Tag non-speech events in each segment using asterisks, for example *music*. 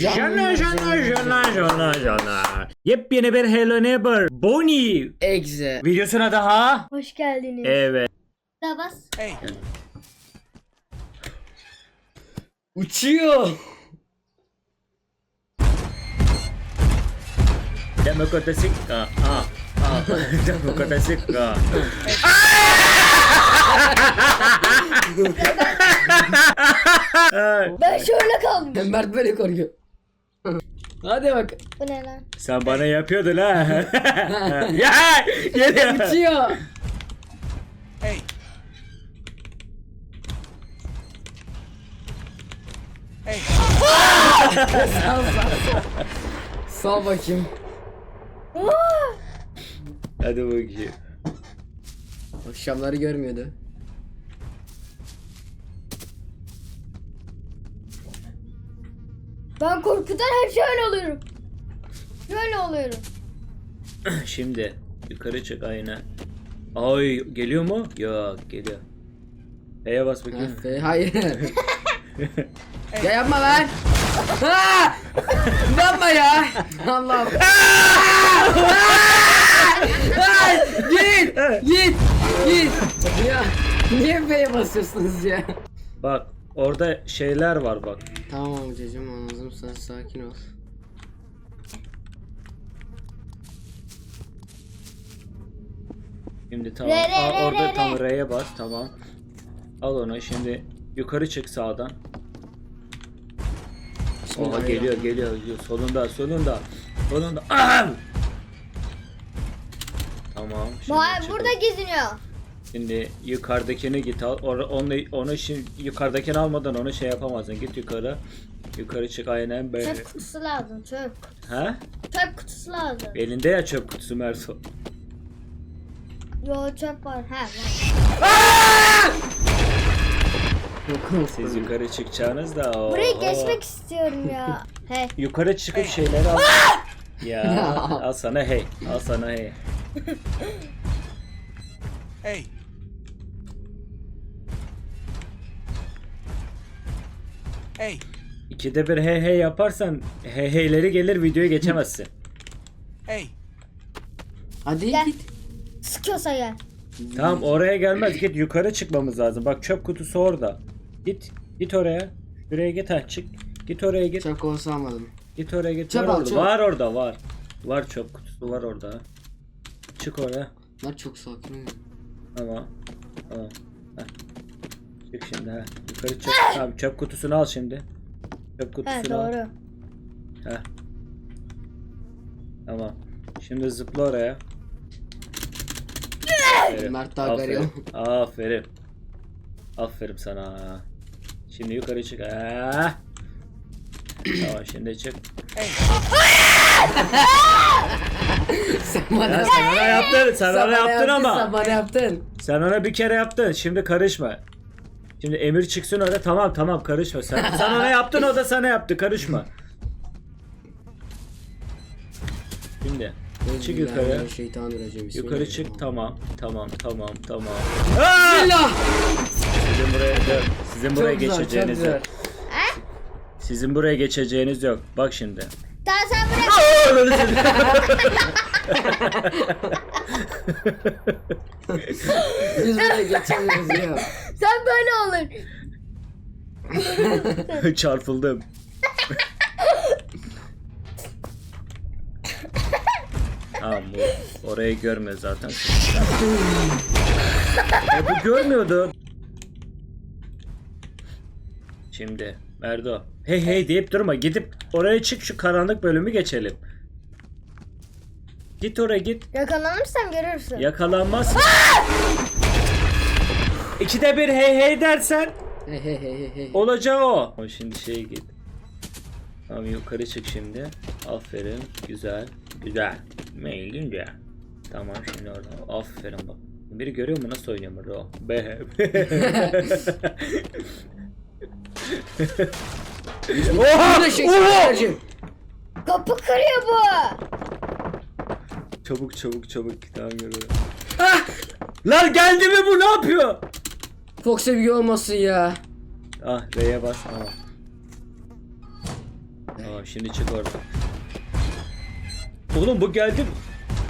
Jana jana jana jana jana. Yepyeni bir Hello Neighbor Bonnie Exe. videosuna daha. Hoş geldiniz. Evet. Daha bas. Uçuyor. Demokratik. Aa, aa, aa. Demokratik. Aa. Ay, *laughs* Ben şöyle kaldım. Mert böyle korkuyor. Hadi bak. Bu ne lan? Sen bana yapıyordun ha. *laughs* ya geliyor. Uçuyor. sal sal. Sal bakayım. Hadi bakayım. Akşamları görmüyordu. Ben korkudan hep şöyle oluyorum. Şöyle oluyorum. *clears throat* Şimdi yukarı çık aynen. Ay geliyor mu? Yok geliyor. E'ye bas bakayım. Afe, hayır. *laughs* ya yapma lan. Ha! yapma ya. Allah'ım. *laughs* Ay, git. Git. Git. Ya niye F'ye basıyorsunuz ya? Bak orada şeyler var bak. Tamam amcacım anladım sen sakin ol. Şimdi tamam. Re, re, Aa, re, orada re, tam re. R'ye bas tamam. Al onu şimdi yukarı çık sağdan. Oha geliyor geliyor geliyor solunda solunda solunda. Ah! Tamam. Şimdi, Vay burada geziniyor. Şimdi yukarıdakini git al. Or onu onu şimdi yukarıdakini almadan onu şey yapamazsın. Git yukarı. Yukarı çık aynen böyle. Çöp kutusu lazım çöp. Ha? Çöp kutusu lazım. Elinde ya çöp kutusu Merso. Yo çöp var. Ha var. Siz yukarı çıkacaksınız da o. Buraya geçmek istiyorum ya. *laughs* He. Yukarı çıkıp şeyleri al. *laughs* ya al sana hey. Al sana hey. Hey, hey, İkide bir hey hey yaparsan hey heyleri gelir videoya geçemezsin. hey, Hadi Gel. git. Sıkıyorsa gel. tamam oraya gelmez git yukarı çıkmamız lazım. Bak çöp kutusu orada. Git git oraya. Şuraya git ha çık. Git oraya git. Çöp kovası almadım. Git oraya git. Çöp var, al, orada. çöp. var orada var. Var çöp kutusu var orada. Çık oraya. Mert çok sakin ol. Tamam. Tamam. Çık şimdi ha. Yukarı çık. Tamam çöp kutusunu al şimdi. Çöp kutusunu He al. doğru. Heh. Tamam. Şimdi zıpla oraya. Aferin. Mert daha Aferin. garıyor. Aferin. Aferin sana. Şimdi yukarı çık. Ah. Tamam şimdi çık. sen bana Ya sen ona yaptın. Sen Sen ona bana yaptın Sen ama. bana yaptın. Sen ona bir kere yaptın. Şimdi karışma. Şimdi Emir çıksın orada. Tamam tamam karışma. Sen, sen ona yaptın o da sana yaptı. Karışma. Şimdi çık yukarı. Şeytanirracim. Yukarı çık tamam. Tamam tamam tamam. Bismillah. Sizin buraya dur. Sizin buraya Çok güzel, çok geçeceğiniz güzel. yok. Sizin buraya geçeceğiniz yok. Bak şimdi. Daha sen buraya *laughs* Biz *laughs* buraya geçemiyoruz ya. sen böyle olur. *laughs* Çarpıldım. tamam bu orayı görmüyor zaten. e, bu görmüyordu. Şimdi Merdo. Hey hey deyip durma. Gidip oraya çık şu karanlık bölümü geçelim. Git oraya git. Yakalanırsam görürsün. Yakalanmaz. İkide bir hey hey dersen Hey hey hey hey hey. olacağı o. Ama şimdi şeye git. Tamam yukarı çık şimdi. Aferin. Güzel. Güzel. Meylince. Tamam şimdi orada. Aferin bak. Biri görüyor mu nasıl oynuyor burada o? Be. *laughs* Oha! Şeytanirracim. Kapı kırıyor bu. Çabuk çabuk çabuk. Tamam görüyorum. Ah! Lan geldi mi bu ne yapıyor? Çok sevgi olmasın ya. Ah R'ye bas. Tamam. Tamam şimdi çık oradan. Oğlum bu geldi.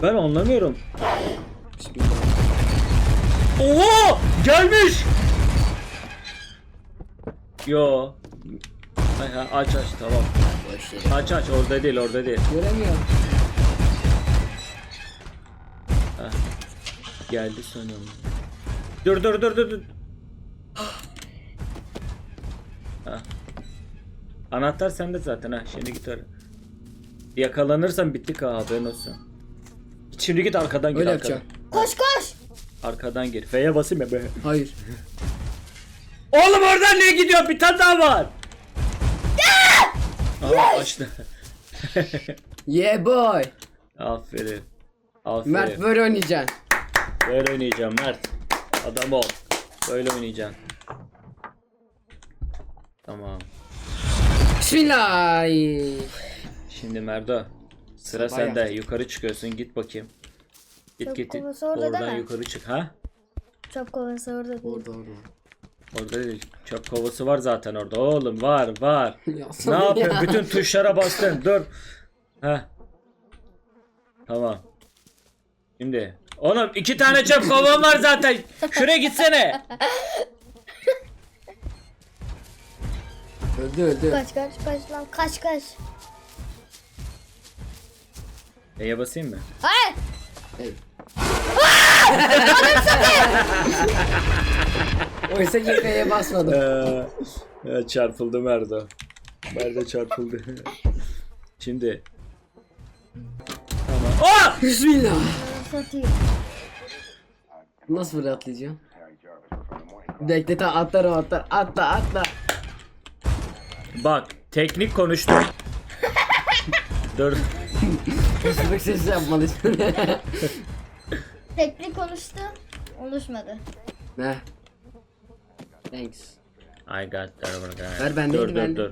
Ben anlamıyorum. Oha! Gelmiş! Yo. Aç aç tamam. Aç aç orada değil orada değil. Göremiyorum. Geldi sanıyorum. Dur dur dur dur dur. Ha. Anahtar sende zaten ha. Şimdi git oraya. Yakalanırsan bittik ha haberin olsun. Şimdi git arkadan gir Öyle arkadan. yapacağım. Koş koş. Arkadan gir. F'ye basayım ya be. Hayır. Oğlum oradan niye gidiyor? Bir tane daha var. Aha açtı. *laughs* Yeah boy. Aferin. Aferin. Mert böyle oynayacaksın. Böyle oynayacağım Mert. Adam ol. Böyle oynayacaksın. Tamam. Bismillah. Ay. Şimdi Merdo. Sıra Sabah sende. yaptım. Yukarı çıkıyorsun. Git bakayım. Git Çöp git. kovası orada Oradan değil mi? yukarı çık. Ha? Çöp kovası orada değil. Orada orada. Orada değil. Çöp kovası var zaten orada. Oğlum var var. *laughs* Ya ne yapıyorsun? ya. Bütün tuşlara bastın. Dur. Ha. Tamam. Şimdi. Oğlum iki tane çöp kovan var zaten. Şuraya gitsene. Öldü öldü. Kaç kaç kaç lan kaç kaç. E'ye basayım mı? Hayır. Hey. *laughs* Oysa ki F'ye basmadım. Ee, çarpıldı Merdo. Merdo çarpıldı. *laughs* Şimdi. Tamam. Aa! Bismillah. Satayım. Nasıl böyle atlayacağım? Bekle ta atlarım atlar. Atla atla. Bak teknik konuştum. *laughs* Dur. Isırık sesi yapmalısın. *laughs* Teknik konuştu. Oluşmadı. ne? Thanks. I got that over there. Ver, ben dur değilim, dur ben dur.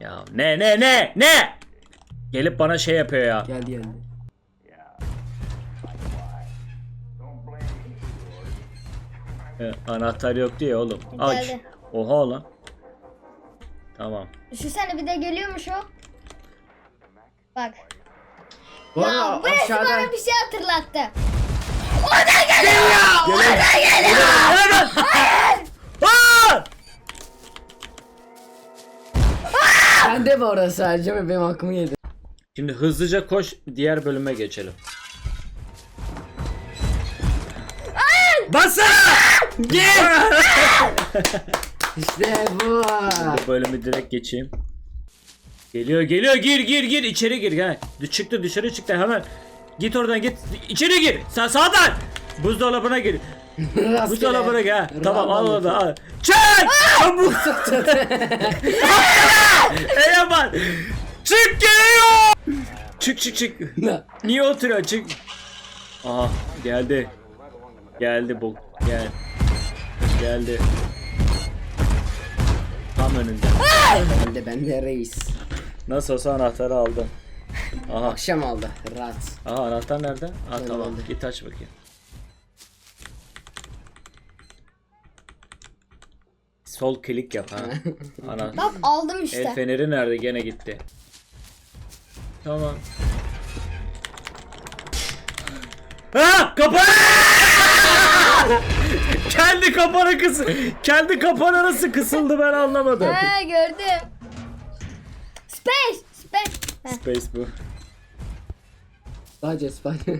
Ya ne ne ne ne? Gelip bana şey yapıyor ya. Geldi geldi. Ee, anahtar yok diye oğlum. Aç. Geldi. Oha lan. Tamam. Düşünsene bir de geliyormuş o. Bak. Bu Ya arada bu resmi aşağıda bana bir şey hatırlattı. Aa! bende mi orası sadece ve benim hakkımı yedi. Şimdi hızlıca koş diğer bölüme geçelim. Basın! *laughs* İşte bu. Bu bölümü direkt geçeyim. Geliyor geliyor gir gir gir içeri gir ha. Çıktı dışarı çıktı hemen. Git oradan git içeri gir. Sa sağdan. Buzdolabına gir. Buzdolabına gir. ha. Tamam al onu al. Çık! Çabuk! *laughs* Bak. Çık geliyor. Çık çık çık. Niye oturuyor çık. Aha geldi. Geldi bu. Gel. Geldi. Tam önünde. Bende bende reis. Nasıl olsa anahtarı aldım. Aha. Akşam aldı. Rahat. Aha anahtar nerede? Aa Ben tamam. aldım. Git aç bakayım. Sol klik yap ha. *laughs* Ana. Bak aldım işte. El feneri nerede? Gene gitti. Tamam. *laughs* Ha! Kapan! *laughs* kendi kapana kıs kendi kapana nasıl kısıldı ben anlamadım. Ha gördüm. Space. Space. Heh. Space bu. Sadece Spider.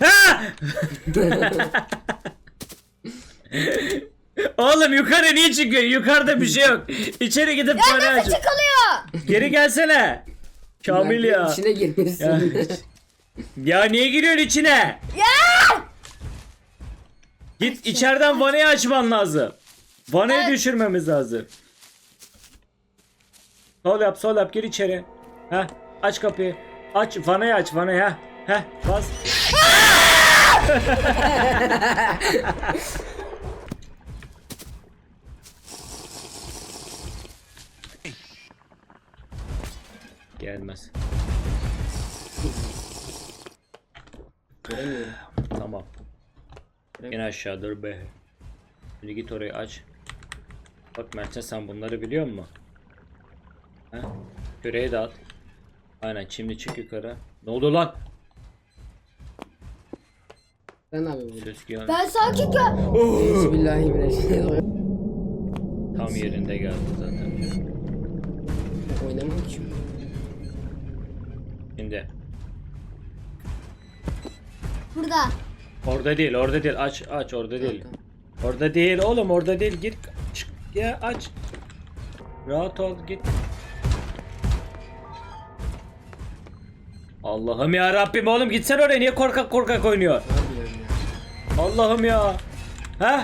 Ha! *laughs* Oğlum yukarı niye çıkıyor? Yukarıda bir şey yok. İçeri gidip para aç. Çıkılıyor. Geri gelsene. Kamil ya. İçine Ya. girmişsin. Ya niye giriyorsun içine? Ya. Git içeriden vanayı açman lazım. Vanayı Evet. düşürmemiz lazım. Sol yap sol yap gir içeri. Heh aç kapıyı. Aç vanayı aç vanayı ha. Heh bas. *laughs* Gelmez. İn aşağı dur be. Şimdi git orayı aç. Bak sen bunları biliyor musun? Ha? Küreği de at. Aynen şimdi çık yukarı. Ne oldu lan? Yapıyorsun? Söz geldi. Ben sakin gel. Bismillahirrahmanirrahim. Tam yerinde geldi zaten. Oynamam ki. Şimdi. Burada. Orada değil orada değil aç aç orada değil. Orada değil oğlum orada değil git çık ya aç. Rahat ol git. Allah'ım ya Rabbim oğlum gitsen oraya niye korkak korkak oynuyor? Allah'ım ya. He?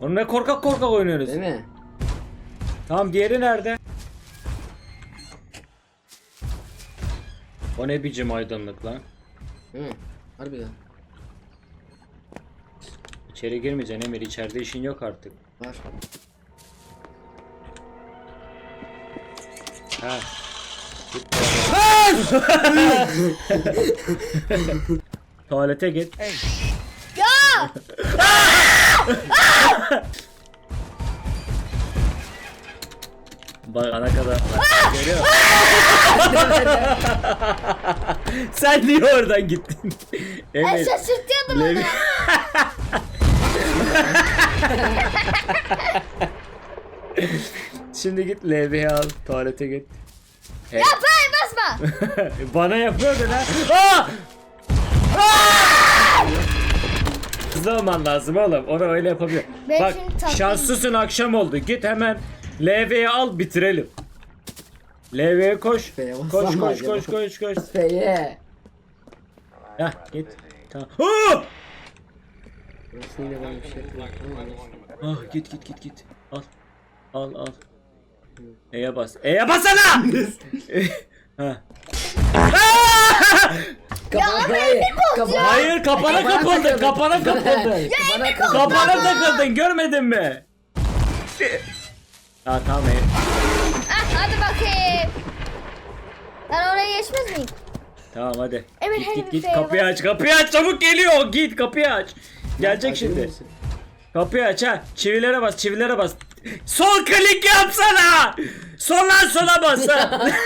Onu ne korkak korkak oynuyoruz. Değil mi? Tamam diğeri nerede? O ne biçim aydınlık lan? Mi? Harbiden. İçeri girmeyeceksin Emir içeride işin yok artık. Var. Ha. *laughs* Tuvalete git. Hey, Ya! Bak ana kadar. Görüyor musun? *laughs* Sen niye oradan gittin? Ben evet. şaşırtıyordum onu. *laughs* *laughs* Şimdi git LB'yi al. Tuvalete git. Ya ben basma. *laughs* Bana yapıyordun ha. Aa! Aa! Hızlı olman lazım oğlum. Onu öyle yapabiliyor. Ben Bak şimdi şanslısın akşam oldu. Git hemen LV'yi al bitirelim. LV'ye koş. Koş koş koş koş koş. F'ye. Heh git. Tamam. Aa! Burası yine bana bir şey yapıyor. Tamam, Ah git git git git. Al. Al al. E'ye bas. E'ye basana! *laughs* ha. Kapat hayır. Kapat. Hayır kapana kapıldın. Kapana kapıldın. Kapana Kapana takıldın görmedin mi? Ha tamam e. Ah, hadi bakayım. Ben oraya geçmez miyim? Tamam hadi. Emir, git hadi git bir git şey kapıyı var. aç kapıyı aç çabuk geliyor git kapıyı aç. Gelecek şimdi. Kapıyı aç ha. Çivilere bas çivilere bas. Sol klik yapsana. Soldan sola bas. ha. *laughs*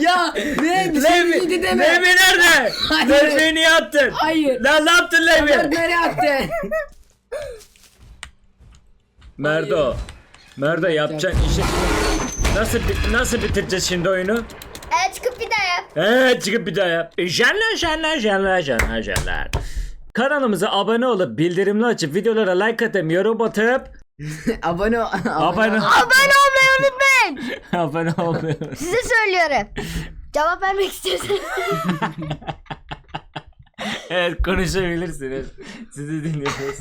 Ya ne? Bir şey Levi, iyiydi deme. Levi nerede? Hayır. Levi'yi niye attın? Hayır. Lan ne yaptın Dört Levi? nereye attı? *laughs* Merdo. Merdo yapacak işi. Nasıl bi- nasıl bitireceğiz şimdi oyunu? E çıkıp bir daha yap. Evet çıkıp bir daha yap. Jenler jenler jenler jenler jenler. Kanalımıza abone olup bildirimli açıp videolara like atıp yorum atıp *laughs* Abone ol. abone Abone olmayı unutmayın. *laughs* abone olmayı. Size söylüyorum. Cevap vermek istiyorsanız. *laughs* evet konuşabilirsiniz. Sizi dinliyoruz.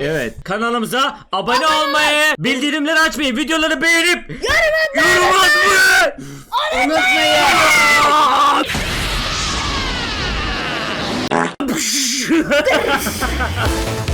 Evet kanalımıza abone olmayı, bildirimleri açmayı, videoları beğenip yorum atmayı Unutmayın. 哈哈哈。